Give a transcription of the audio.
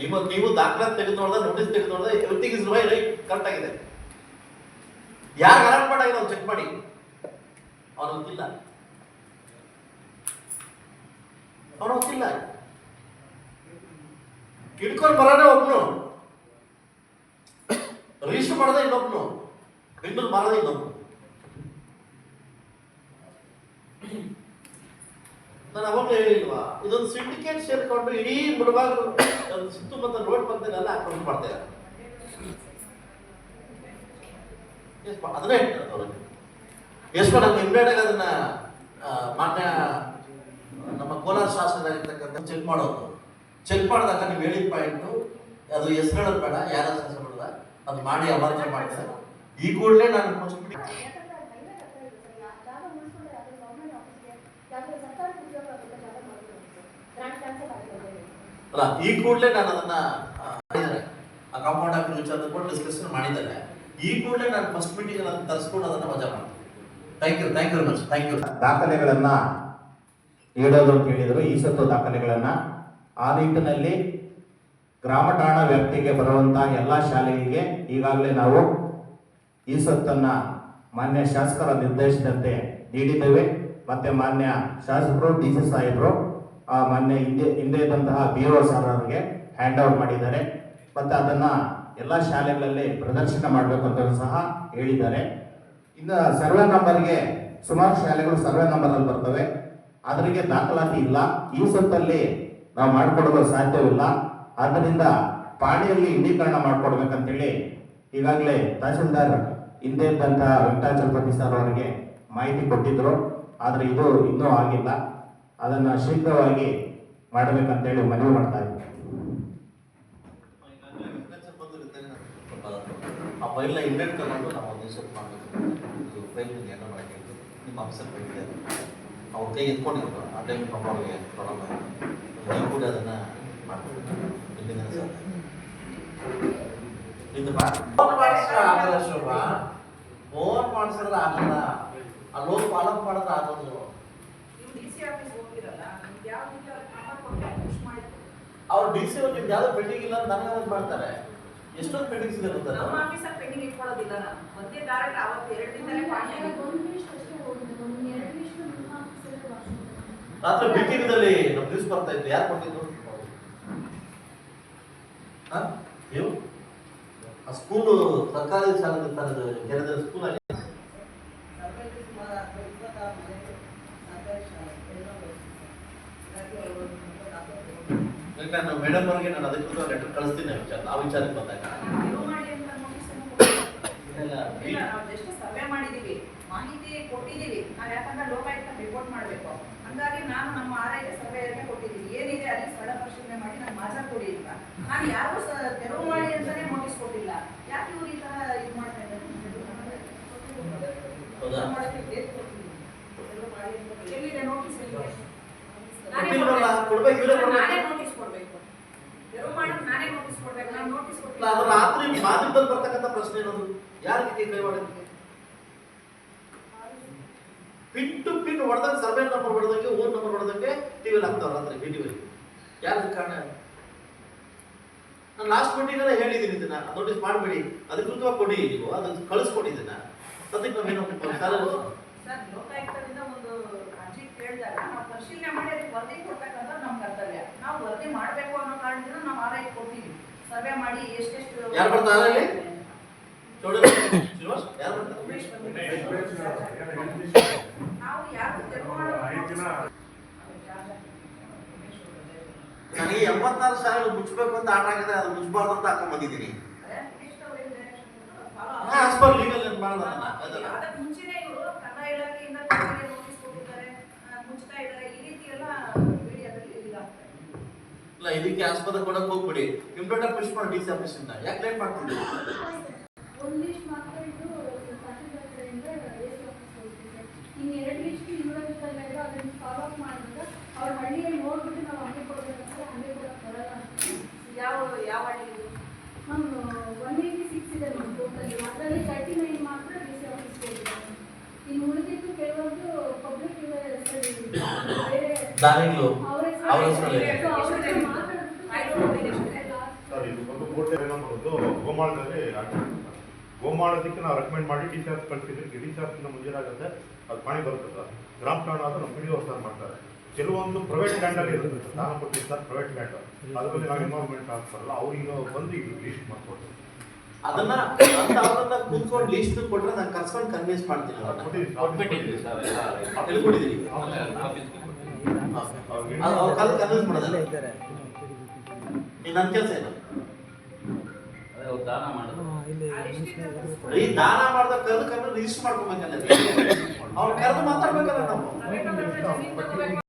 ನೀವು ನೀವು ದಾಖಲಾತಿ ತೆಗೆದು ನೋಡಿದ್ರೆ ನೋಟಿಸ್ ತೆಗೆದು ನೋಡಿದ್ರೆ ಎವ್ರಿಥಿಂಗ್ ಇಸ್ ರೈಟ್ ಕರೆಕ್ಟ್ ಆಗಿದೆ. ಯಾರು ಅರಾಮ್ ಮಾಡಾಗಿದೆ ಅವ್ರು ಚೆಕ್ ಮಾಡಿ. ಅವ್ರು ಗೊತ್ತಿಲ್ಲ ಅವ್ರು ಗೊತ್ತಿಲ್ಲ ಹಿಡ್ಕೊಂಡು ಬರೋದೇ ಒಬ್ನು. ರಿಜಿಸ್ಟರ್ ಮಾಡೋದೇ ಇನ್ನೊಬ್ನು. ಬೆಂಗಳೂರು ಮಾಡೋದೇ ಇನ್ನೊಬ್ನು. ನಾನು ಅವಾಗಲೇ ಹೇಳಿಲ್ವಾ, ಇದೊಂದು ಸಿಂಡಿಕೇಟ್ ಸೇರ್ಕೊಂಡು ಇಡೀ ಮುಳುಬಾಗ ಸುತ್ತಮುತ್ತ ರೋಡ್ ಬಂದೆಲ್ಲ ಅಕೌಂಟ್ ಮಾಡ್ತಾ ಇದ್ದಾರೆ. ಅದನ್ನೇ ಹೇಳ್ತಾರೆ ಎಷ್ಟು ಅದನ್ನ ಮಾನ್ಯ, ನಮ್ಮ ಕೋಲಾರ ಶಾಸಕರಾಗಿರ್ತಕ್ಕಂಥ ಚೆಕ್ ಮಾಡೋದು. ಚೆಕ್ ಮಾಡಿದಾಗ ನೀವು ಹೇಳಿದ ಪಾಯಿಂಟು ಅದು ಹೆಸರು ಹೇಳೋದು ಬೇಡ, ಯಾರ ಅದು ಮಾಡಿ ಅಮಾನ್ಯ ಮಾಡ್ತಾರೆ ಈ ಕೂಡಲೇ ನಾನು ಅಲ್ಲ, ಈ ಕೂಡಲೇ ನಾನು ಅದನ್ನ ಮಾಡಿದ್ದಾರೆ. ಆ ಕಾಂಪೌಂಡ್ ಹಾಕಿ ವಿಚಾರದ ಕೂಡ ಡಿಸ್ಕಷನ್ ಮಾಡಿದ್ದಾರೆ. ಈ ಕೂಡಲೇ ನಾನು ಫಸ್ಟ್ ಮೀಟಿಂಗ್ ಅನ್ನ ತರಿಸ್ಕೊಂಡು ಅದನ್ನ ಮಜಾ ಮಾಡ್ತೀನಿ. Thank you thank you much thank you ದಾಖಲೆಗಳನ್ನ ನೀಡೋದು ಅಂತ ಹೇಳಿದರು, ಈ ಸತ್ತು ದಾಖಲೆಗಳನ್ನ. ಆ ನಿಟ್ಟಿನಲ್ಲಿ ಗ್ರಾಮ ಠಾಣಾ ವ್ಯಾಪ್ತಿಗೆ ಬರುವಂತಹ ಎಲ್ಲ ಶಾಲೆಗಳಿಗೆ ಈಗಾಗಲೇ ನಾವು ಈ ಸತ್ತನ್ನ ಮಾನ್ಯ ಶಾಸಕರ ನಿರ್ದೇಶನದಂತೆ ನೀಡಿದ್ದೇವೆ. ಮತ್ತೆ ಮಾನ್ಯ ಶಾಸಕರು, ಡಿ ಸಿ ಸಾಹೇಬರು ಆ ಮಾನ್ಯ ಹಿಂದೆ ಹಿಂದೆ ಇದ್ದಂತಹ ಬಿ ಓ ಸರ್ ಅವರಿಗೆ ಹ್ಯಾಂಡ್ ಓವರ್ ಮಾಡಿದ್ದಾರೆ. ಮತ್ತು ಅದನ್ನು ಎಲ್ಲ ಶಾಲೆಗಳಲ್ಲಿ ಪ್ರದರ್ಶನ ಮಾಡಬೇಕು ಅಂತ ಸಹ ಹೇಳಿದ್ದಾರೆ. ಇನ್ನು ಸರ್ವೆ ನಂಬರ್ಗೆ ಸುಮಾರು ಶಾಲೆಗಳು ಸರ್ವೆ ನಂಬರಲ್ಲಿ ಬರ್ತವೆ. ಅದರಿಗೆ ದಾಖಲಾತಿ ಇಲ್ಲ. ಈ ಸತ್ತಲ್ಲಿ ನಾವು ಮಾಡಿಕೊಡಲು ಸಾಧ್ಯವಿಲ್ಲ ಆದ್ದರಿಂದ ಪಾಣಿಯಲ್ಲಿ ಇಂಡೀಕರಣ ಮಾಡಿಕೊಡ್ಬೇಕಂತೇಳಿ ಈಗಾಗಲೇ ತಹಸೀಲ್ದಾರ್ ಹಿಂದೆ ಇದ್ದಂತಹ ವೆಂಕಟಾಚಲಪತಿ ಸರ್ ಅವರಿಗೆ ಮಾಹಿತಿ ಕೊಟ್ಟಿದ್ದರು ಆದರೆ ಇದು ಇನ್ನೂ ಆಗಿಲ್ಲ. ಅದನ್ನ ಶೀಘ್ರವಾಗಿ ಮಾಡಬೇಕಂತೇಳಿ ಮನವಿ ಮಾಡ್ತಾ ಇದ್ದೀನಿ. ಆ ಫೈಲ್ನ ಇಂಡೆಂಟ್ ತಗೊಂಡು ನಾವು ಒಂದು ಇದು ಫೈಲ್ ಏನೋ ಮಾಡಿ ನಿಮ್ಮ ಆಫೀಸರ್ ಬಂದಿದೆ ಅವ್ರ ಕೈ ಎತ್ಕೊಂಡಿದ್ರು ಆ ಟೈಮ್ ಪಾಪ ಅವ್ರಿಗೆ ಪ್ರಾಬ್ಲಮ್ ಆಯಿತು ನೀವು ಕೂಡ ಅದನ್ನ ಮಾಡ್ಬೇಕು ಇಂದಿನ ಸರ್ ಇದು ಫೋನ್ ಮಾಡಿಸಿದ್ರೆ ಆಗಲ್ಲ ಫೋನ್ ಮಾಡಿಸಿದ್ರೆ ಆಗಲ್ಲ. ಅಲ್ಲಿ ಹೋಗಿ ಫಾಲೋ ಮಾಡಿದ್ರೆ ಆಗೋದು. ಡಿ ಸಿ ಆಫೀಸ್ ಹೋಗಿರಲ್ಲ ನಿಮ್ಗೆ ಯಾವ ರೀತಿ ಅವ್ರಿಗೆ ಕ್ರಮ ಕೊಟ್ಟು ಅವ್ರು ಡಿ ಸಿ ಅವ್ರಿಗೆ ಯಾವ್ದು ಪೆಂಡಿಂಗ್ ಇಲ್ಲ ಅಂತ ನನಗೆ ಒಂದು ಮಾಡ್ತಾರೆ. ಎಷ್ಟೊಂದು ಪೆಂಡಿಂಗ್ಸ್ ಇದೆ ಗೊತ್ತಾ ನಮ್ಮ ಆಫೀಸಲ್ಲಿ ಪೆಂಡಿಂಗ್ ಇಟ್ಕೊಳ್ಳೋದಿಲ್ಲ ನಾನು. ಒಂದೇ ಡೈರೆಕ್ಟ್ ಅವತ್ತು ಎರಡು ದಿನದಲ್ಲೇ ಪಾಣಿ ರಾತ್ರಿ ಮೀಟಿಂಗ್ದಲ್ಲಿ ನಮ್ಮ ನ್ಯೂಸ್ ಬರ್ತಾ ಇತ್ತು. ಯಾರು? ನೀವು? ಆ ಸ್ಕೂಲು ಸರ್ಕಾರಿ ಶಾಲೆ ಕೆರೆದ ಸ್ಕೂಲ್ ಆಗಿ ಮೇಡಮ್ ಅವ್ರಿಗೆ ನಾನು ಅದಕ್ಕೆ ಲೆಟರ್ ಕಳಿಸ್ತೀನಿ ವಿಚಾರ ಆ ವಿಚಾರಕ್ಕೆ ಬಂದಾಗ. ಇಲ್ಲ, ಇಲ್ಲ ಮಾಹಿತಿ ಕೊಟ್ಟಿದ್ದೀವಿ ನಾವು ಯಾಕಂದ್ರೆ ಲೋಕಾಯುಕ್ತ ರಿಪೋರ್ಟ್ ಮಾಡಬೇಕು. ಹಂಗಾಗಿ ನಾನು ನಮ್ಮ ಆರೈಕೆ ಸರ್ವೆಯಲ್ಲೇ ಕೊಟ್ಟಿದ್ದೀನಿ ಏನಿದೆ ಅಲ್ಲಿ ಸ್ಥಳ ಪರಿಶೀಲನೆ ಮಾಡಿ ನಾನು ಮಾಜಾ ಕೊಡಿ ಅಂತ. ನಾನು ಯಾರು ತೆರವು ಮಾಡಿ ಅಂತಾನೆ ನೋಟಿಸ್ ಕೊಟ್ಟಿಲ್ಲ. ಯಾಕೆ ಇವ್ರು ಈ ತರ ಇದು ಮಾಡ್ತಾ ಇದ್ದಾರೆ? ಹೌದಾ? ಎಲ್ಲಿದೆ ನೋಟಿಸ್ ಎಲ್ಲಿದೆ. ನಾನೇ ನೋಟಿಸ್ ಕೊಡ್ಬೇಕು. ರಾತ್ರಿ ಮಾಧ್ಯಮದಲ್ಲಿ ಬರ್ತಕ್ಕಂಥ ಪ್ರಶ್ನೆ ಏನದು? ಯಾರಿಗೆ ಕೈ ಕೈವಾಡಕ್ಕೆ ಪಿನ್ ಟು ಪಿನ್ ಹೊಡೆದಂಗೆ ಸರ್ವೆ ನಂಬರ್ ಹೊಡೆದಂಗೆ ಓನ್ ನಂಬರ್ ಹೊಡೆದಂಗೆ ಟಿವಿಲಿ ಹಾಕ್ತಾವ ರಾತ್ರಿ ವಿಡಿಯೋ ಯಾರು ಕಾರಣ? ನಾನು ಲಾಸ್ಟ್ ಮೀಟಿಂಗಲ್ಲೇ ಹೇಳಿದ್ದೀನಿ ಇದನ್ನ. ನೋಟಿಸ್ ಮಾಡಬೇಡಿ. ಅಧಿಕೃತವಾಗಿ ಕೊಡಿ ನೀವು. ಅದನ್ನ ಕಳಿಸ್ಕೊಡಿ ಇದನ್ನ. ಸದ್ಯಕ್ಕೆ ನಾವೇನು ಸರ್ ಲೋಕಾಯುಕ್ತದಿಂದ ಒಂದು ಅರ್ಜಿ ಕೇಳಿದಾಗ ನಾವು ಪರಿಶೀಲನೆ ಮಾಡಿ ಅದಕ್ಕೆ ವರದಿ ನಾವು ವರದಿ ಮಾಡಬೇಕು ಅನ್ನೋ ಕಾರಣದಿಂದ ನಾವು ಆರೈಕೆ ಕೊಡ್ತೀವಿ. ಸರ್ವೆ ಮಾಡಿ ಎಷ್ಟೆಷ್ಟು ಯಾರು ಬರ್ತಾರೆ ಅಲ್ಲಿ? ಶ್ರೀನಿವಾಸ್? ಯಾರು ಬರ್ತಾರೆ ನಾವು ಯಾರು ನನಗೆ ಎಂಬತ್ತಾರು ಸಾವಿರ ಮುಚ್ಚಬೇಕು ಅಂತ ಆಟ ಆಗಿದೆ ಅದು ಮುಚ್ಚಬಾರ್ದು ಅಂತ ಹಾಕೊಂಡ್ ಬಂದಿದ್ದೀನಿ. ಆಸ್ ಪರ್ ಲೀಗಲ್ ಏನು ಮಾಡೋದಲ್ಲ ಅದಲ್ಲ ಅದಕ್ಕೆ ಮುಂಚೆನೇ ಇವರು ಕಂದಾಯ ಇಲಾಖೆಯಿಂದ ತಮಗೆ ನೋಟಿಸ್ ಕೊಟ್ಟಿದ್ದಾರೆ ಆ, ಮುಚ್ತಾ ಇದ್ದಾರೆ ಈ ರೀತಿ ಎಲ್ಲ ಮೀಡಿಯಾದಲ್ಲಿ ಇದಾಗ್ತದೆ ಇಲ್ಲ ಇದಕ್ಕೆ ಆಸ್ಪತ್ರೆ ಕೊಡಕ್ ಹೋಗ್ಬಿಡಿ. ಇಮ್ಮಿಡಿಯೇಟ್ ಪುಷ್ ಮಾಡಿ ಡಿ ಸಿ ಆಫೀಸ್ ಇಂದ ಯಾಕೆ ಲೇಟ್ ಹೆಸರು ಬರಲ್ಲ. ಯಾವ ಯಾವ ಹಳ್ಳಿ ಇದು? ನಮ್ಮ ಒನ್ ಏಯ್ಟಿ ಸಿಕ್ಸ್ ಇದೆ ನಮ್ಮ ಟೋಟಲಿ ಅದರಲ್ಲಿ ತರ್ಟಿ ನೈನ್ ಮಾತ್ರ ಡಿ ಸಿ ಆಫೀಸ್ಗೆ ಹೋಗಿದೆ ಇನ್ನು ಉಳಿದಿದ್ದು ಕೆಲವೊಂದು ಪಬ್ಲಿಕ್ ಅವರೇ ಅವ್ರ ಹೆಸರಲ್ಲಿ ಸೊ ಅವ್ರ ಹತ್ರ ಮಾತಾಡ್ಬಿಟ್ಟು ಆಯ್ತು, ನೋಡಿ, ಎಷ್ಟು ಇದೆ? ಮಾಡೋದು ಗೋಮಾಳದಲ್ಲಿ ಗೋಮಾಳದಕ್ಕೆ ನಾವು ರೆಕಮೆಂಡ್ ಮಾಡಿ ಡಿಚಾರ್ಜ್ ಕಳಿಸಿದ್ವಿ ಡಿಚಾರ್ಜ್ನ ಮುಂಜಾನಾಗುತ್ತೆ ಅದು ಪಾಣಿ ಬರುತ್ತೆ ಗ್ರಾಮ ಠಾಣ ಅದು ನಮ್ಮ ಪಿ ಸರ್ ಮಾಡ್ತಾರೆ. ಕೆಲವೊಂದು ಪ್ರೈವೇಟ್ ಲ್ಯಾಂಡಲ್ಲಿ ಇರುತ್ತೆ ಸರ್ ನಾನು ಕೊಟ್ಟಿದ್ದು ಸರ್ ಪ್ರೈವೇಟ್ ಲ್ಯಾಂಡ್ ಅದ್ರ ಬಗ್ಗೆ ನಾವು ಇನ್ವಾಲ್ವ್ಮೆಂಟ್ ಆಗ್ತಾರಲ್ಲ ಅವ್ರಿಗೆ ಬಂದು ಲೀಸ್ಟ್ ಮಾಡ್ಕೊಡ್ತೀವಿ. ಅದನ್ನ ಅಂತ ಅವ್ರನ್ನ ಕೂತ್ಕೊಂಡು ಲೀಸ್ಟ್ ಕೊಟ್ರೆ ನಾನು ಕರ್ಸ್ಕೊಂಡು ಕನ್ವಿನ್ಸ್ ಮಾಡ್ತೀನಿ ಅವ್ರ ಕಾಲ ಕನ್ವಿನ್ಸ್ ಮಾಡೋದಲ್ಲ. ಈಗ ನನ್ನ ಕೆಲಸ ಏನು? ದಾನ ಮಾಡಿದ್ರು. ಈ ದಾನ ಮಾಡಿದ ಕರೆದು ಕರೆದು ರಿಜಿಸ್ಟರ್ ಮಾಡ್ಕೋಬೇಕಲ್ಲ ಅವ್ರು ಕರೆದು ಮಾತಾಡ್ಬೇಕಲ್ಲ ನಾವು.